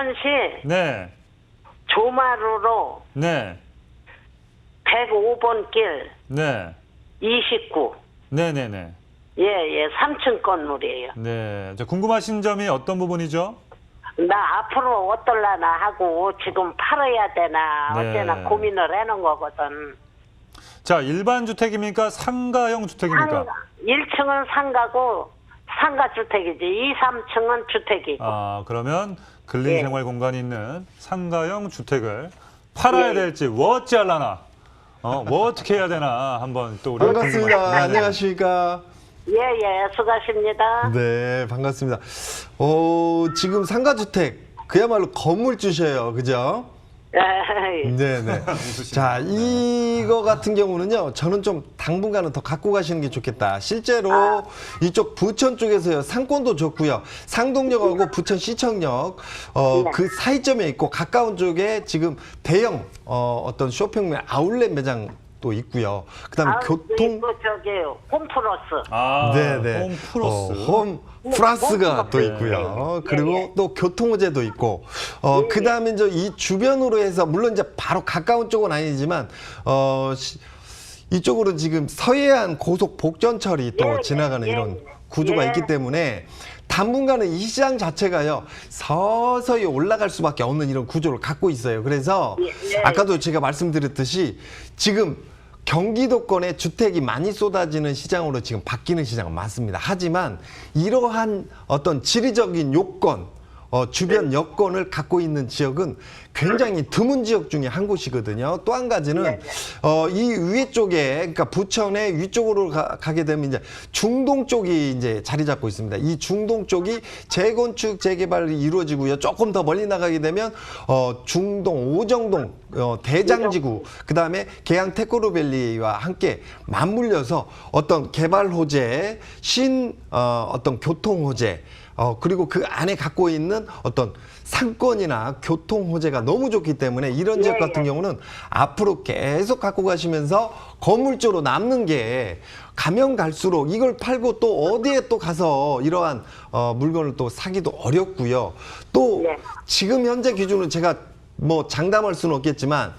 부천시 네. 조마루로 네. 105번 길 네. 29. 네, 네, 네. 예, 예, 3층 건물이에요. 네. 저 궁금하신 점이 어떤 부분이죠? 나 앞으로 어떨라나 하고 지금 팔아야 되나 네. 어째나 고민을 해놓은 거거든. 자, 일반 주택입니까? 상가형 주택입니까? 상가, 1층은 상가고 상가 주택이지. 2, 3층은 주택이고. 아, 그러면 근린생활 공간이 있는 상가형 주택을 팔아야 예. 될지 뭐 어찌할라나? 어, 뭐 어떻게 해야 되나? 한번 또 우리 반갑습니다. 안녕하십니까? 예, 예, 수고하십니다. 네, 반갑습니다. 어, 지금 상가주택 그야말로 건물주셔요, 그죠? 예, 네, 네. 자, 이거 같은 경우는요, 저는 좀 당분간은 더 갖고 가시는 게 좋겠다. 실제로 이쪽 부천 쪽에서요, 상권도 좋고요, 상동역하고 부천 시청역, 어, 네. 그 사이점에 있고 가까운 쪽에 지금 대형, 어, 어떤 쇼핑몰 아울렛 매장 도 있고요. 그 다음에 아, 교통, 그 저기 홈플러스. 아, 네네. 홈 플러스. 어, 홈 플러스가 홈 또 플러스. 있고요. 예, 그리고 예. 또 교통호재도 있고, 어, 그 다음에 이제 이 주변으로 해서, 물론 이제 바로 가까운 쪽은 아니지만, 어, 시- 이쪽으로 지금 서해안 고속 복전철이 또 예, 예, 지나가는 예, 이런 예. 구조가 예. 있기 때문에 당분간은 이 시장 자체가요 서서히 올라갈 수밖에 없는 이런 구조를 갖고 있어요. 그래서 예, 예. 아까도 제가 말씀드렸듯이 지금 경기도권에 주택이 많이 쏟아지는 시장으로 지금 바뀌는 시장은 맞습니다. 하지만 이러한 어떤 지리적인 요건, 어, 주변 여건을 갖고 있는 지역은 굉장히 드문 지역 중에 한 곳이거든요. 또 한 가지는 어, 이 위에 쪽에 그러니까 부천의 위쪽으로 가, 게 되면 이제 중동 쪽이 이제 자리 잡고 있습니다. 이 중동 쪽이 재건축 재개발이 이루어지고요. 조금 더 멀리 나가게 되면 어, 중동 오정동 어, 대장지구 그다음에 계양 테코르밸리와 함께 맞물려서 어떤 개발 호재, 신 어, 어떤 교통 호재 어, 그리고 그 안에 갖고 있는 어떤 상권이나 교통 호재가 너무 좋기 때문에 이런 지역 예, 같은 예. 경우는 앞으로 계속 갖고 가시면서 건물주로 남는 게 가면 갈수록 이걸 팔고 또 어디에 또 가서 이러한 어, 물건을 또 사기도 어렵고요. 또 네. 지금 현재 기준으로 제가 뭐 장담할 수는 없겠지만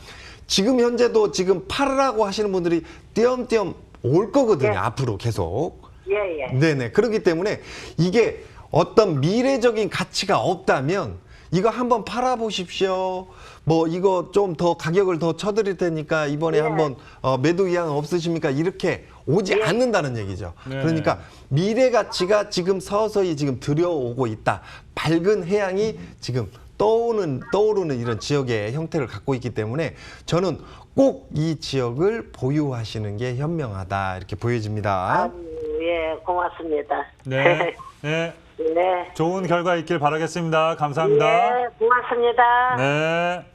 지금 현재도 지금 팔으라고 하시는 분들이 띄엄띄엄 올 거거든요. 네. 앞으로 계속. 예, 예. 네네. 그렇기 때문에 이게 어떤 미래적인 가치가 없다면 이거 한번 팔아보십시오. 뭐 이거 좀 더 가격을 더 쳐드릴 테니까 이번에 예. 한번 어, 매도 의향 없으십니까? 이렇게 오지 예. 않는다는 얘기죠. 네. 그러니까 미래 가치가 지금 서서히 지금 들여오고 있다. 밝은 해양이 지금 떠오는 떠오르는 이런 지역의 형태를 갖고 있기 때문에 저는 꼭 이 지역을 보유하시는 게 현명하다 이렇게 보여집니다. 아유, 예, 고맙습니다. 네. 네. 네. 좋은 결과 있길 바라겠습니다. 감사합니다. 네, 고맙습니다. 네.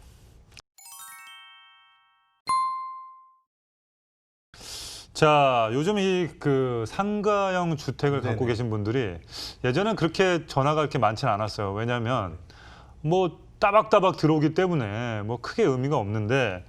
자, 요즘 이 그 상가형 주택을 갖고 네네. 계신 분들이 예전엔 그렇게 전화가 그렇게 많지는 않았어요. 왜냐하면 뭐 따박따박 들어오기 때문에 뭐 크게 의미가 없는데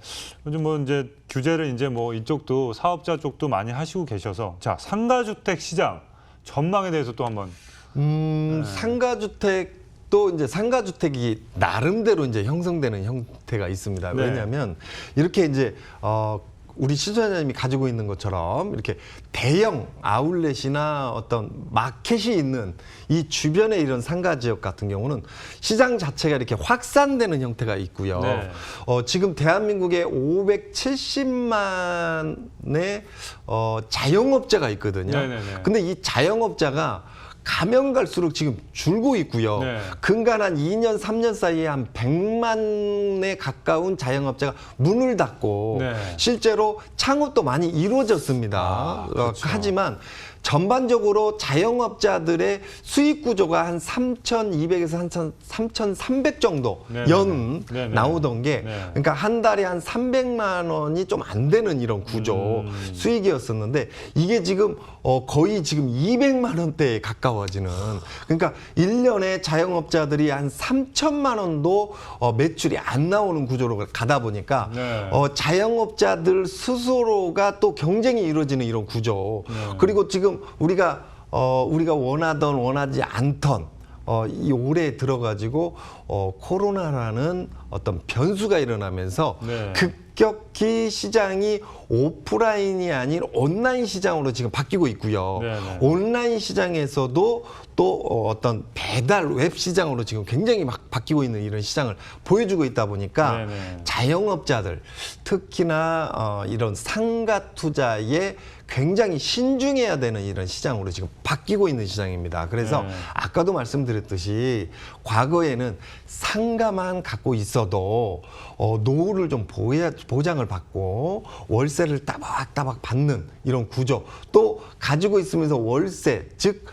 요즘 뭐 이제 규제를 이제 뭐 이쪽도 사업자 쪽도 많이 하시고 계셔서 자 상가주택 시장 전망에 대해서 또 한번 음, 상가주택도 이제 상가주택이 나름대로 이제 형성되는 형태가 있습니다. 네. 왜냐하면 이렇게 이제 어, 우리 시청자님이 가지고 있는 것처럼 이렇게 대형 아울렛이나 어떤 마켓이 있는 이 주변의 이런 상가 지역 같은 경우는 시장 자체가 이렇게 확산되는 형태가 있고요. 네. 어, 지금 대한민국에 570만의 어, 자영업자가 있거든요. 네네네. 근데 이 자영업자가 가면 갈수록 지금 줄고 있고요. 네. 근간 한 2년, 3년 사이에 한 100만에 가까운 자영업자가 문을 닫고 네. 실제로 창업도 많이 이루어졌습니다. 아, 어, 그렇죠. 하지만 전반적으로 자영업자들의 수익 구조가 한 3,200에서 한 3,300 정도 네네네. 연 네네. 나오던 게 네. 그러니까 한 달에 한 300만 원이 좀 안 되는 이런 구조 음. 수익이었었는데 이게 지금 어 거의 지금 200만 원대에 가까워지는 그러니까 일년에 자영업자들이 한 3천만 원도 어 매출이 안 나오는 구조로 가다 보니까 네. 어 자영업자들 스스로가 또 경쟁이 이루어지는 이런 구조 네. 그리고 지금 우리가 어 우리가 원하던 원하지 않던 어, 이 올해 들어가지고 어, 코로나라는 어떤 변수가 일어나면서 네. 급격히 시장이 오프라인이 아닌 온라인 시장으로 지금 바뀌고 있고요. 네, 네. 온라인 시장에서도 또 어, 어떤 배달 웹 시장으로 지금 굉장히 막 바뀌고 있는 이런 시장을 보여주고 있다 보니까 네네. 자영업자들 특히나 어, 이런 상가 투자에 굉장히 신중해야 되는 이런 시장으로 지금 바뀌고 있는 시장입니다. 그래서 네. 아까도 말씀드렸듯이 과거에는 상가만 갖고 있어 도 어, 노후를 좀 보야, 보장을 받고 월세를 따박따박 받는 이런 구조. 또 가지고 있으면서 월세 즉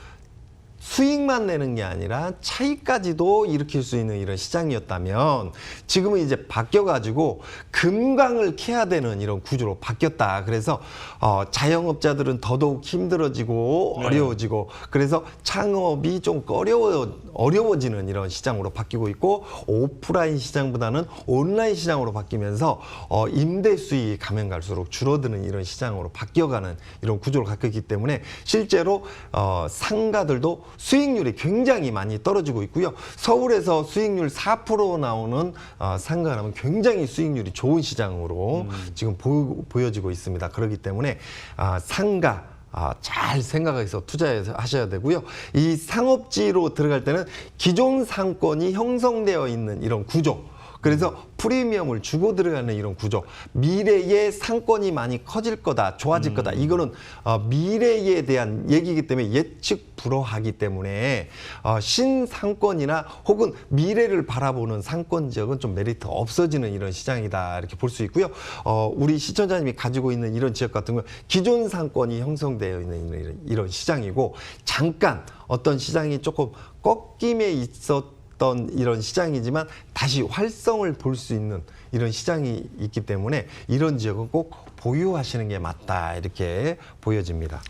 수익만 내는 게 아니라 차익까지도 일으킬 수 있는 이런 시장이었다면 지금은 이제 바뀌어가지고 금강을 캐야 되는 이런 구조로 바뀌었다. 그래서 어, 자영업자들은 더더욱 힘들어지고 네. 어려워지고 그래서 창업이 좀 어려워 어려워지는 이런 시장으로 바뀌고 있고 오프라인 시장보다는 온라인 시장으로 바뀌면서 어, 임대 수익이 가면 갈수록 줄어드는 이런 시장으로 바뀌어가는 이런 구조를 갖고 있기 때문에 실제로 어, 상가들도 수익률이 굉장히 많이 떨어지고 있고요. 서울에서 수익률 4% 나오는 어, 상가라면 굉장히 수익률이 좋은 시장으로 지금 보, 보여지고 있습니다. 그렇기 때문에 아, 상가 아, 잘 생각해서 투자해서 하셔야 되고요. 이 상업지로 들어갈 때는 기존 상권이 형성되어 있는 이런 구조. 그래서 프리미엄을 주고 들어가는 이런 구조. 미래에 상권이 많이 커질 거다, 좋아질 거다. 이거는 어, 미래에 대한 얘기이기 때문에 예측 불허하기 때문에 어, 신상권이나 혹은 미래를 바라보는 상권 지역은 좀 메리트 없어지는 이런 시장이다 이렇게 볼 수 있고요. 어, 우리 시청자님이 가지고 있는 이런 지역 같은 경우 기존 상권이 형성되어 있는 이런, 이런 시장이고 잠깐 어떤 시장이 조금 꺾임에 있었 던 이런 시장이지만 다시 활성을 볼 수 있는 이런 시장이 있기 때문에 이런 지역은 꼭 보유하시는 게 맞다 이렇게 보여집니다.